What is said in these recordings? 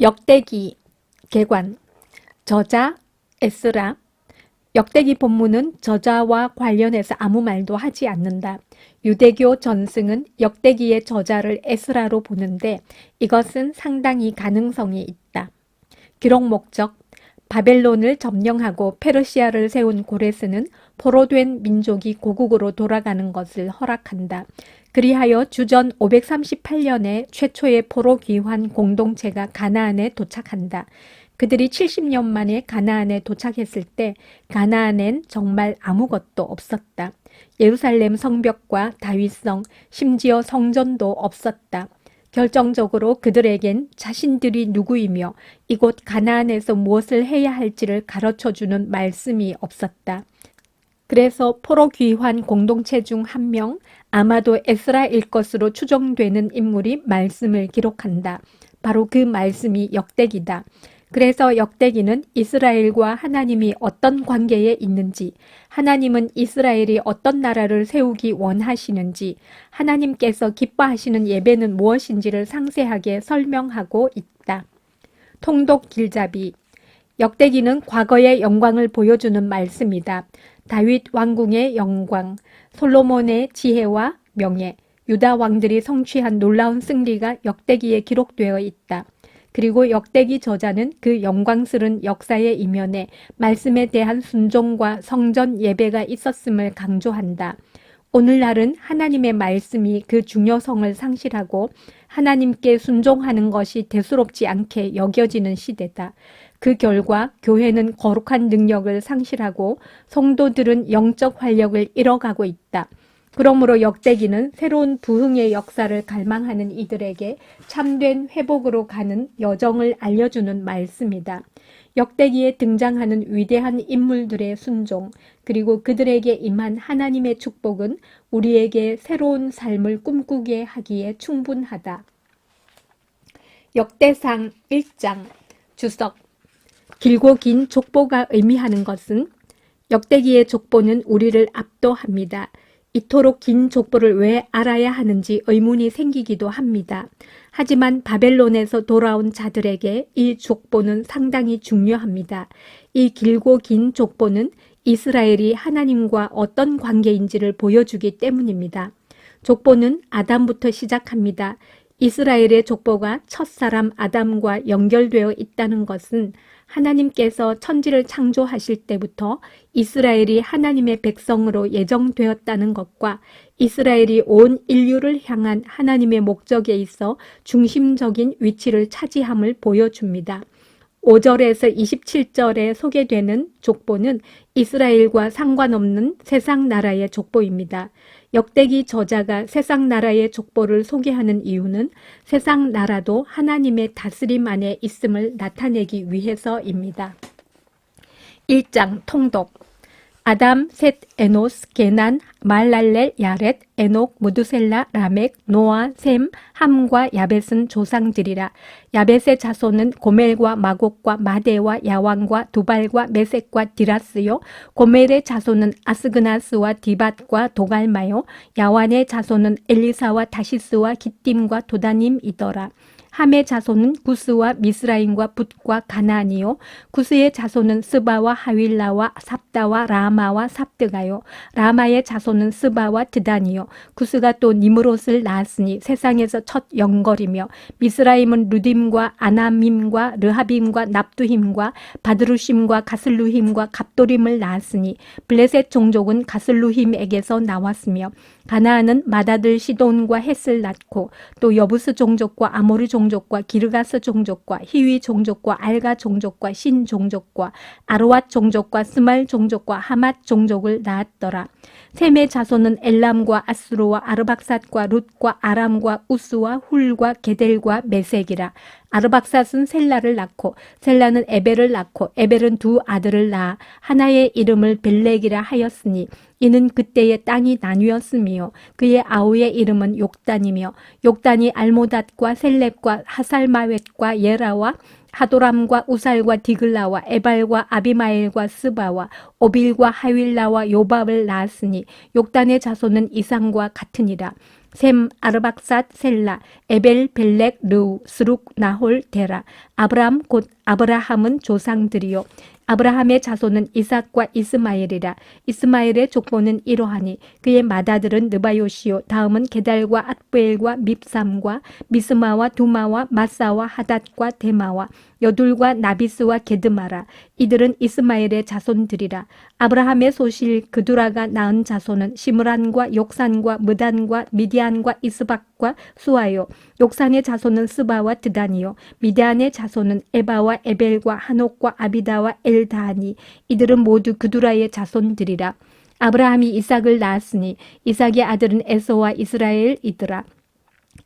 역대기 개관 저자 에스라 역대기 본문은 저자와 관련해서 아무 말도 하지 않는다. 유대교 전승은 역대기의 저자를 에스라로 보는데 이것은 상당히 가능성이 있다. 기록 목적 바벨론을 점령하고 페르시아를 세운 고레스는 포로된 민족이 고국으로 돌아가는 것을 허락한다. 그리하여 주전 538년에 최초의 포로 귀환 공동체가 가나안에 도착한다. 그들이 70년 만에 가나안에 도착했을 때 가나안엔 정말 아무것도 없었다. 예루살렘 성벽과 다윗성, 심지어 성전도 없었다. 결정적으로 그들에겐 자신들이 누구이며 이곳 가나안에서 무엇을 해야 할지를 가르쳐 주는 말씀이 없었다. 그래서 포로 귀환 공동체 중 한 명, 아마도 에스라일 것으로 추정되는 인물이 말씀을 기록한다. 바로 그 말씀이 역대기다. 그래서 역대기는 이스라엘과 하나님이 어떤 관계에 있는지, 하나님은 이스라엘이 어떤 나라를 세우기 원하시는지, 하나님께서 기뻐하시는 예배는 무엇인지를 상세하게 설명하고 있다. 통독 길잡이 역대기는 과거의 영광을 보여주는 말씀이다. 다윗 왕궁의 영광, 솔로몬의 지혜와 명예, 유다 왕들이 성취한 놀라운 승리가 역대기에 기록되어 있다. 그리고 역대기 저자는 그 영광스런 역사의 이면에 말씀에 대한 순종과 성전 예배가 있었음을 강조한다. 오늘날은 하나님의 말씀이 그 중요성을 상실하고 하나님께 순종하는 것이 대수롭지 않게 여겨지는 시대다. 그 결과 교회는 거룩한 능력을 상실하고 성도들은 영적 활력을 잃어가고 있다. 그러므로 역대기는 새로운 부흥의 역사를 갈망하는 이들에게 참된 회복으로 가는 여정을 알려주는 말씀이다. 역대기에 등장하는 위대한 인물들의 순종, 그리고 그들에게 임한 하나님의 축복은 우리에게 새로운 삶을 꿈꾸게 하기에 충분하다. 역대상 1장 주석 길고 긴 족보가 의미하는 것은 역대기의 족보는 우리를 압도합니다. 이토록 긴 족보를 왜 알아야 하는지 의문이 생기기도 합니다. 하지만 바벨론에서 돌아온 자들에게 이 족보는 상당히 중요합니다. 이 길고 긴 족보는 이스라엘이 하나님과 어떤 관계인지를 보여주기 때문입니다. 족보는 아담부터 시작합니다. 이스라엘의 족보가 첫사람 아담과 연결되어 있다는 것은 하나님께서 천지를 창조하실 때부터 이스라엘이 하나님의 백성으로 예정되었다는 것과 이스라엘이 온 인류를 향한 하나님의 목적에 있어 중심적인 위치를 차지함을 보여줍니다. 5절에서 27절에 소개되는 족보는 이스라엘과 상관없는 세상 나라의 족보입니다. 역대기 저자가 세상 나라의 족보를 소개하는 이유는 세상 나라도 하나님의 다스림 안에 있음을 나타내기 위해서입니다. 1장 통독 아담, 셋, 에노스, 게난, 말랄렐, 야렛, 에녹, 무두셀라, 라멕, 노아, 셈, 함과 야벳은 조상들이라. 야벳의 자손은 고멜과 마곡과 마데와 야왕과 두발과 메섹과 디라스요. 고멜의 자손은 아스그나스와 디밧과 도갈마요. 야완의 자손은 엘리사와 다시스와 기띔과 도다님이더라. 함의 자손은 구스와 미스라임과 붓과 가나안이요. 구스의 자손은 스바와 하윌라와 삽다와 라마와 삽드가요. 라마의 자손은 스바와 드단이요. 구스가 또 니므롯을 낳았으니 세상에서 첫 영걸이며 미스라임은 루딤과 아나밈과 르하빔과 납두힘과 바드루심과 가슬루힘과 갑도림을 낳았으니 블레셋 종족은 가슬루힘에게서 나왔으며 가나안은 마다들 시돈과 헷을 낳고 또 여부스 종족과 아모르 종족 과 기르가스 종족과 히위 종족과 알가 종족과 신 종족과 아르왓 종족과 스말 종족과 하맛 종족을 낳았더라. 셈의 자손은 엘람과 아스로와 아르박삿과 룻과 아람과 우스와 훌과 게델과 메색이라. 아르박삿은 셀라를 낳고 셀라는 에벨을 낳고 에벨은 두 아들을 낳아 하나의 이름을 벨렉이라 하였으니 이는 그때의 땅이 나뉘었으며 그의 아우의 이름은 욕단이며 욕단이 알모닷과 셀렙과 하살마웻과 예라와 하도람과 우살과 디글라와 에발과 아비마엘과 스바와 오빌과 하윌라와 요밥을 낳았으니 욕단의 자손은 이상과 같으니라. 셈, 아르박삿, 셀라, 에벨, 벨렉, 르우, 스룩, 나홀, 데라. 아브라함 곧 아브라함은 조상들이요. 아브라함의 자손은 이삭과 이스마엘이라. 이스마엘의 족보는 이러하니 그의 맏아들은 느바요시요. 다음은 게달과 앗부엘과 밉삼과 미스마와 두마와 마사와 하닷과 데마와 여둘과 나비스와 게드마라. 이들은 이스마엘의 자손들이라. 아브라함의 소실 그두라가 낳은 자손은 시므란과 욕산과 무단과 미디안과 이스박과 수아요. 욕산의 자손은 스바와 드단이요. 미디안의 자손은 에바와 에벨과 한옥과 아비다와 엘다하니 이들은 모두 그두라의 자손들이라. 아브라함이 이삭을 낳았으니 이삭의 아들은 에서와 이스라엘이더라.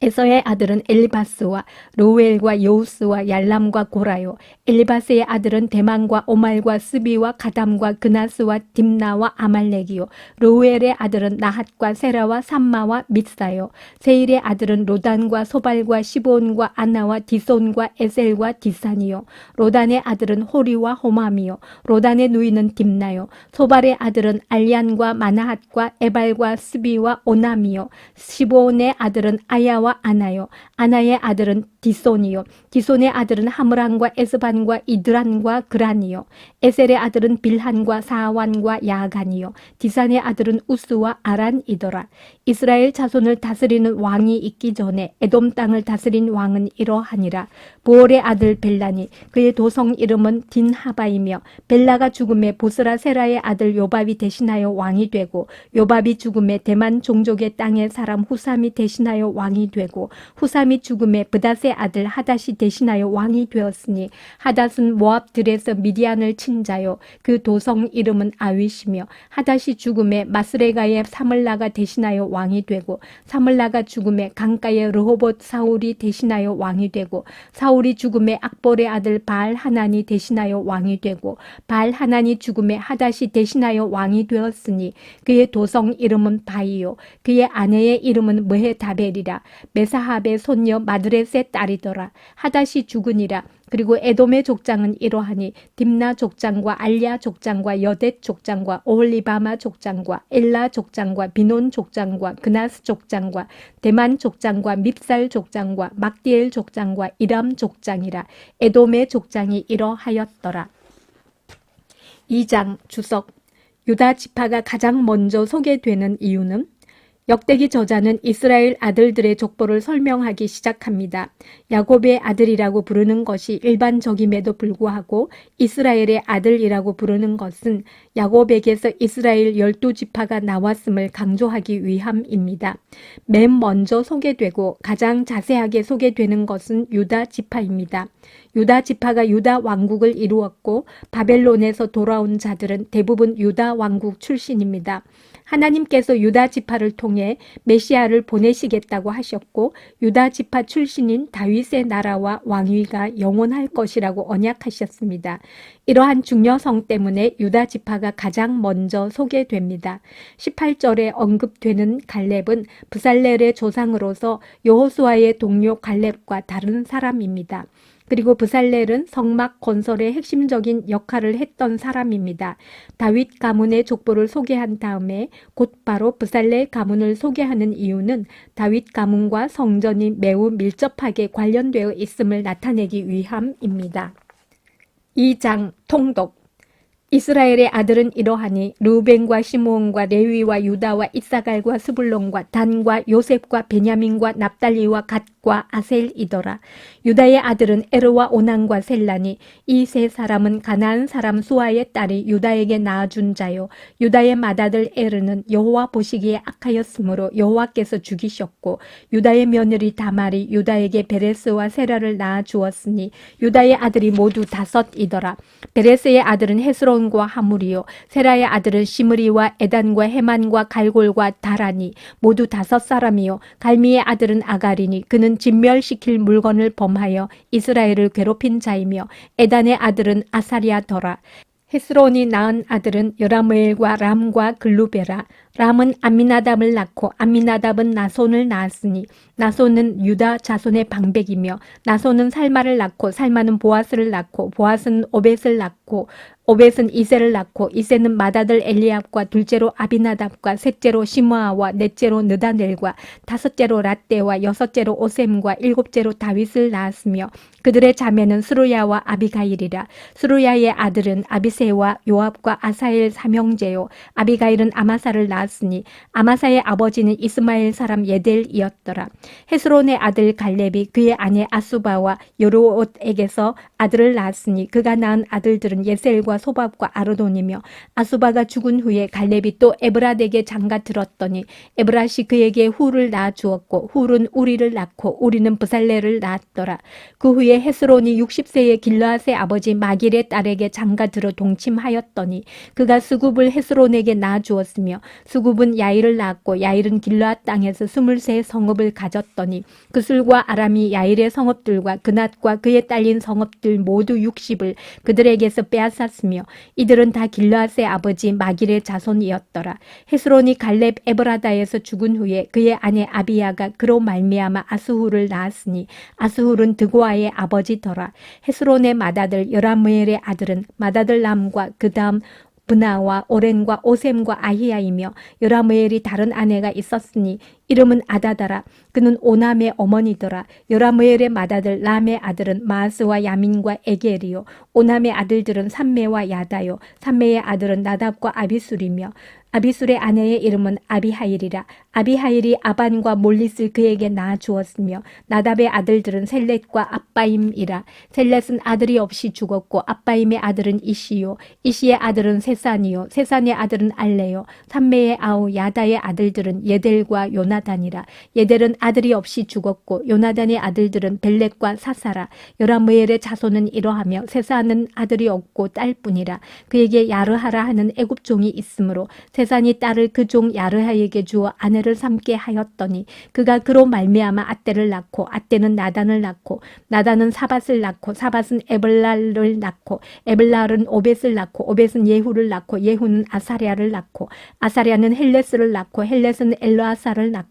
에서의 아들은 엘리바스와 로엘과 여우스와 얄람과 고라요. 엘리바스의 아들은 대만과 오말과 스비와 가담과 그나스와 딥나와 아말렉이요. 로엘의 아들은 나핫과 세라와 삼마와 mit사요. 세일의 아들은 로단과 소발과 시본과 아나와 디손과 에셀과 디산이요. 로단의 아들은 호리와 호맘이요. 로단의 누이는 딥나요. 소발의 아들은 알리안과 마나핫과 에발과 스비와 오남이요. 시본의 아들은 아야와 아나요. 아나의 아들은 디손이요. 디손의 아들은 하므란과 에스반과 이드란과 그란이요. 에셀의 아들은 빌한과 사완과 야간이요. 디산의 아들은 우스와 아란이더라. 이스라엘 자손을 다스리는 왕이 있기 전에 에돔 땅을 다스린 왕은 이러하니라. 보올의 아들 벨라니 그의 도성 이름은 딘하바이며 벨라가 죽음에 보스라 세라의 아들 요밥이 대신하여 왕이 되고 요밥이 죽음에 대만 종족의 땅의 사람 후삼이 대신하여 왕이 되고 후삼이 죽음에 브닷의 아들 하닷이 대신하여 왕이 되었으니 하닷은 모압 들에서 미디안을 친 자요. 그 도성 이름은 아윗이며 하닷이 죽음에 마스레가의 사물라가 대신하여 왕이 되고 사물라가 죽음에 강가의 르호봇 사울이 대신하여 왕이 되고 사울이 죽음에 악볼의 아들 바알 하나니 대신하여 왕이 되고 바알 하나니 죽음에 하닷이 대신하여 왕이 되었으니 그의 도성 이름은 바이요. 그의 아내의 이름은 무헤다벨이라. 메사합의 손녀 마드레스의 딸 이더라. 하닷이 죽으니라. 그리고 에돔의 족장은 이러하니 딥나 족장과 알랴 족장과 여댓 족장과 오홀리바마 족장과 엘라 족장과 비논 족장과 그나스 족장과 대만 족장과 밉살 족장과 막디엘 족장과 이람 족장이라. 에돔의 족장이 이러하였더라. 2장 주석. 유다 지파가 가장 먼저 소개되는 이유는 역대기 저자는 이스라엘 아들들의 족보를 설명하기 시작합니다. 야곱의 아들이라고 부르는 것이 일반적임에도 불구하고 이스라엘의 아들이라고 부르는 것은 야곱에게서 이스라엘 열두 지파가 나왔음을 강조하기 위함입니다. 맨 먼저 소개되고 가장 자세하게 소개되는 것은 유다 지파입니다. 유다 지파가 유다 왕국을 이루었고 바벨론에서 돌아온 자들은 대부분 유다 왕국 출신입니다. 하나님께서 유다 지파를 통해 메시아를 보내시겠다고 하셨고 유다 지파 출신인 다윗의 나라와 왕위가 영원할 것이라고 언약하셨습니다. 이러한 중요성 때문에 유다 지파가 가장 먼저 소개됩니다. 18절에 언급되는 갈렙은 부살렐의 조상으로서 여호수아의 동료 갈렙과 다른 사람입니다. 그리고 부살렐은 성막 건설의 핵심적인 역할을 했던 사람입니다. 다윗 가문의 족보를 소개한 다음에 곧바로 부살렐 가문을 소개하는 이유는 다윗 가문과 성전이 매우 밀접하게 관련되어 있음을 나타내기 위함입니다. 2장 통독. 이스라엘의 아들은 이러하니 루벤과 시므온과 레위와 유다와 이사갈과 스불론과 단과 요셉과 베냐민과 납달리와 갓과 아셀이더라. 유다의 아들은 에르와 오난과 셀라니 이세 사람은 가나안 사람 수아의 딸이 유다에게 낳아준 자요. 유다의 맏아들 에르는 여호와 보시기에 악하였으므로 여호와께서 죽이셨고 유다의 며느리 다말이 유다에게 베레스와 세라를 낳아 주었으니 유다의 아들이 모두 다섯이더라. 베레스의 아들은 헤스론 과 하물이요 세라의 아들은 시므리와 에단과 헤만과 갈골과 다라니 모두 다섯 사람이요 갈미의 아들은 아가리니 그는 진멸시킬 물건을 범하여 이스라엘을 괴롭힌 자이며 에단의 아들은 아사리아더라 헤스론이 낳은 아들은 여라무엘과 람과 글루베라. 람은 암미나답을 낳고 암미나답은 나손을 낳았으니 나손은 유다 자손의 방백이며 나손은 살마를 낳고 살마는 보아스를 낳고 보아스는 오벳을 낳고 오벳은 이세를 낳고 이세는 마다들 엘리압과 둘째로 아비나답과 셋째로 시므아와 넷째로 느다넬과 다섯째로 라떼와 여섯째로 오셈과 일곱째로 다윗을 낳았으며 그들의 자매는 스루야와 아비가일이라. 스루야의 아들은 아비세와 요압과 아사엘 삼형제요. 아비가일은 아마사를 낳았으니 아마사의 아버지는 이스마엘 사람 예델이었더라 헤스론의 아들 갈렙이 그의 아내 아수바와 요르옷에게서 아들을 낳았으니 그가 낳은 아들들은 예셀과 소밥과 아르돈이며 아수바가 죽은 후에 갈렙이 또 에브라덱에 장가 들었더니 에브라시 그에게 후를 낳아 주었고 훌은 우리를 낳고 우리는 부살레를 낳았더라. 그 후에 헤스론이 60세의 길르앗의 아버지 마길의 딸에게 장가 들어 동침하였더니 그가 수굽을 헤스론에게 낳아 주었으며 수굽은 야일을 낳았고 야일은 길르앗 땅에서 스물세 성읍을 가 졌더니 그 술과 아람이 야일의 성읍들과 그낫과 그에 딸린 성읍들 모두 60을 그들에게서 빼앗았으며 이들은 다 길르앗의 아버지 마길의 자손이었더라. 헤스론이 갈렙 에브라다에서 죽은 후에 그의 아내 아비야가 그로 말미암아 아스훌을 낳았으니 아스훌은 드고아의 아버지더라. 헤스론의 맏아들 여라무엘의 아들은 맏아들 람과 그 다음 브나와 오렌과 오셈과 아히야이며 여라무엘이 다른 아내가 있었으니 이름은 아다다라. 그는 오남의 어머니더라. 여라무엘의 맏아들 람의 아들은 마스와 야민과 에겔이요. 오남의 아들들은 삼메와 야다요. 삼메의 아들은 나답과 아비술이며 아비술의 아내의 이름은 아비하일이라. 아비하일이 아반과 몰릿을 그에게 낳아 주었으며 나답의 아들들은 셀렛과 아빠임이라. 셀렛은 아들이 없이 죽었고 아빠임의 아들은 이시요. 이시의 아들은 세산이요. 세산의 아들은 알레요. 삼메의 아우 야다의 아들들은 예델과 요나 단이라. 예델은 아들이 없이 죽었고 요나단의 아들들은 벨렉과 사사라. 여라무엘의 자손은 이러하며 세산은 아들이 없고 딸뿐이라. 그에게 야르하라 하는 애굽 종이 있으므로 세산이 딸을 그 종 야르하에게 주어 아내를 삼게 하였더니 그가 그로 말미암아 아떼를 낳고 아떼는 나단을 낳고 나단은 사밧을 낳고 사밧은 에블랄을 낳고 에블랄은 오벳을 낳고 오벳은 예후를 낳고 예후는 아사랴를 낳고 아사랴는 헬레스를 낳고 헬레스는 엘르아사를 낳고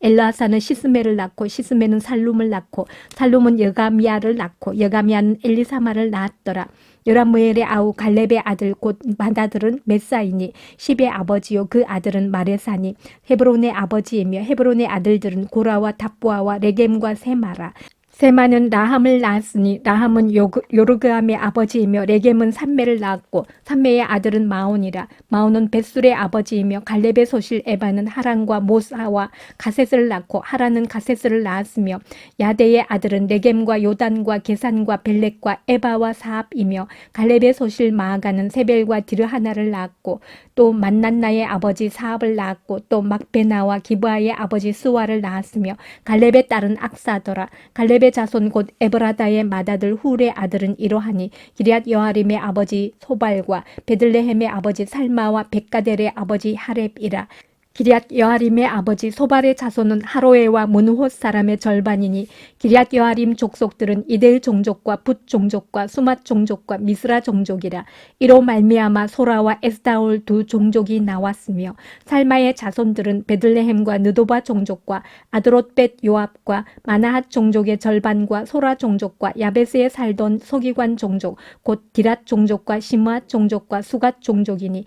엘르아사는 시스메를 낳고 시스메는 살룸을 낳고 살룸은 여가미아를 낳고 여가미아는 엘리사마를 낳았더라. 요람무엘의 아우 갈렙의 아들 곧 마다들은 메사이니 십의 아버지요 그 아들은 마레사니. 헤브론의 아버지이며 헤브론의 아들들은 고라와 답보아와 레겜과 세마라 세마는 라함을 낳았으니 라함은 요르그함의 아버지이며 레겜은 삼메를 낳았고 삼메의 아들은 마온이라. 마온은 벳술의 아버지이며 갈렙의 소실 에바는 하란과 모사와 가셋을 낳고 하란은 가셋을 낳았으며 야데의 아들은 레겜과 요단과 게산과 벨렉과 에바와 사압이며 갈렙의 소실 마아가는 세벨과 디르하나를 낳았고 또 만난나의 아버지 사압을 낳았고 또 막베나와 기브아의 아버지 수와를 낳았으며 갈렙의 딸은 악사더라. 갈렙의 자손 곧 에브라다의 맏아들 훌의 아들은 이러하니 기리앗 여아림의 아버지 소발과 베들레헴의 아버지 살마와 백가델의 아버지 하렙이라 기리앗 여아림의 아버지 소발의 자손은 하로에와 문호 사람의 절반이니 기리앗 여아림 족속들은 이델 종족과 붓 종족과 수맛 종족과 미스라 종족이라 이로 말미암아 소라와 에스다올 두 종족이 나왔으며 살마의 자손들은 베들레헴과 느도바 종족과 아드롯벳 요압과 마나핫 종족의 절반과 소라 종족과 야베스에 살던 서기관 종족 곧 디랏 종족과 시므앗 종족과 수갓 종족이니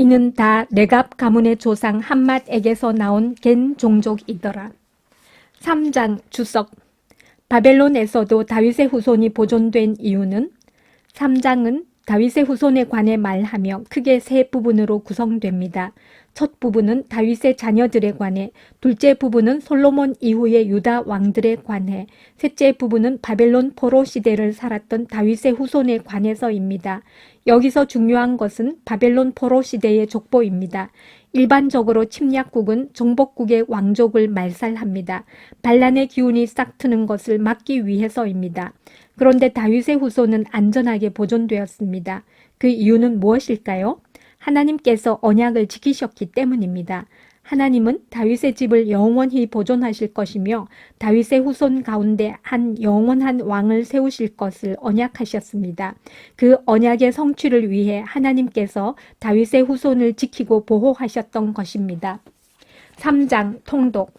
이는 다 레갑 가문의 조상 한맛에게서 나온 겐 종족이더라. 3장 주석 바벨론에서도 다윗의 후손이 보존된 이유는 3장은 다윗의 후손에 관해 말하며 크게 세 부분으로 구성됩니다. 첫 부분은 다윗의 자녀들에 관해, 둘째 부분은 솔로몬 이후의 유다 왕들에 관해, 셋째 부분은 바벨론 포로 시대를 살았던 다윗의 후손에 관해서입니다. 여기서 중요한 것은 바벨론 포로 시대의 족보입니다. 일반적으로 침략국은 정복국의 왕족을 말살합니다. 반란의 기운이 싹 트는 것을 막기 위해서입니다. 그런데 다윗의 후손은 안전하게 보존되었습니다. 그 이유는 무엇일까요? 하나님께서 언약을 지키셨기 때문입니다. 하나님은 다윗의 집을 영원히 보존하실 것이며 다윗의 후손 가운데 한 영원한 왕을 세우실 것을 언약하셨습니다. 그 언약의 성취를 위해 하나님께서 다윗의 후손을 지키고 보호하셨던 것입니다. 3장 통독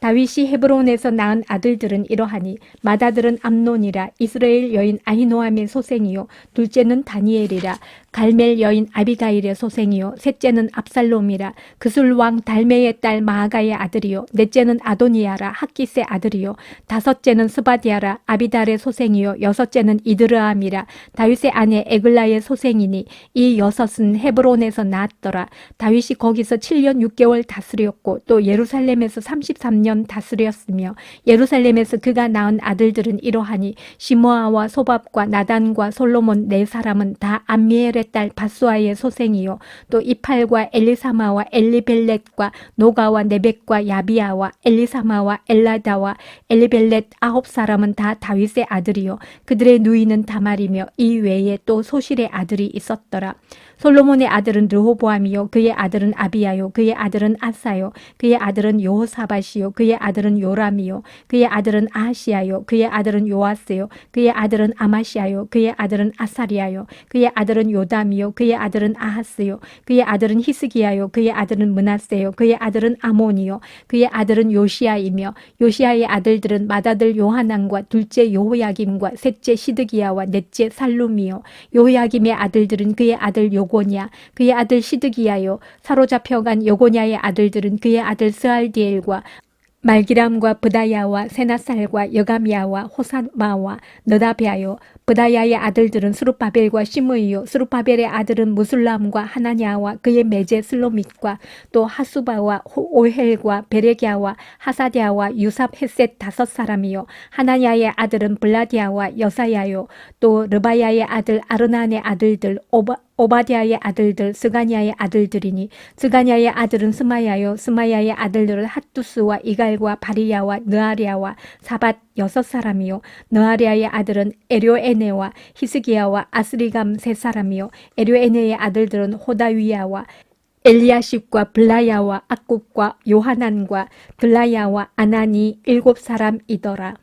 다윗이 헤브론에서 낳은 아들들은 이러하니 맏아들은 암논이라 이스라엘 여인 아히노함의 소생이요 둘째는 다니엘이라 갈멜 여인 아비가일의 소생이요. 셋째는 압살롬이라 그술 왕 달메의 딸 마아가의 아들이요. 넷째는 아도니아라 학기스의 아들이요. 다섯째는 스바디아라 아비달의 소생이요. 여섯째는 이드르암이라 다윗의 아내 에글라의 소생이니 이 여섯은 헤브론에서 낳았더라. 다윗이 거기서 7년 6개월 다스렸고 또 예루살렘에서 33년 다스렸으며 예루살렘에서 그가 낳은 아들들은 이러하니 시모아와 소밥과 나단과 솔로몬 네 사람은 다 암미엘의 딸 바수아의 소생이요. 또 이팔과 엘리사마와 엘리벨렛과 노가와 네벡과 야비아와 엘리사마와 엘라다와 엘리벨렛 아홉 사람은 다 다윗의 아들이요. 그들의 누이는 다말이며 이 외에 또 소실의 아들이 있었더라 솔로몬의 아들은 르호보암이요 그의 아들은 아비야요 그의 아들은 아사요 그의 아들은 요사밭이요 그의 아들은 요람이요 그의 아들은 아하시야요 그의 아들은 요아스요 그의 아들은 아마시야요 그의 아들은 아사리야요 그의 아들은 요담이요 그의 아들은 아하스요 그의 아들은 히스기야요 그의 아들은 문하세요 그의 아들은 아몬이요 그의 아들은 요시야이며 요시야의 아들들은 맏아들 요하난과 둘째 요호야김과 셋째 시드기야와 넷째 살룸이요 요호야김의 아들들은 그의 아들 요 고냐 그의 아들 시드기야요 사로잡혀간 요고냐의 아들들은 그의 아들 스알디엘과 말기람과 브다야와 세나살과 여가미야와 호사마와 너다베아요. 브다야의 아들들은 스루바벨과 시므이요. 스루바벨의 아들은 무술람과 하나냐와 그의 매제 슬로밋과 또 하수바와 호- 오헬과 베레기야와 하사디아와 유삽 헷셋 다섯 사람이요. 하나냐의 아들은 블라디아와 여사야요. 또 르바야의 아들 아르난의 아들들 오바 오바디아의 아들들 스가냐의 아들들이니 스가냐의 아들은 스마야요 스마야의 아들들은 핫두스와 이갈과 바리야와 느아리아와 사밧 여섯 사람이요 느아리아의 아들은 에료에네와 히스기야와 아스리감 세 사람이요 에료에네의 아들들은 호다위야와 엘리야십과 블라야와 악굽과 요하난과 블라야와 아나니 일곱 사람이더라.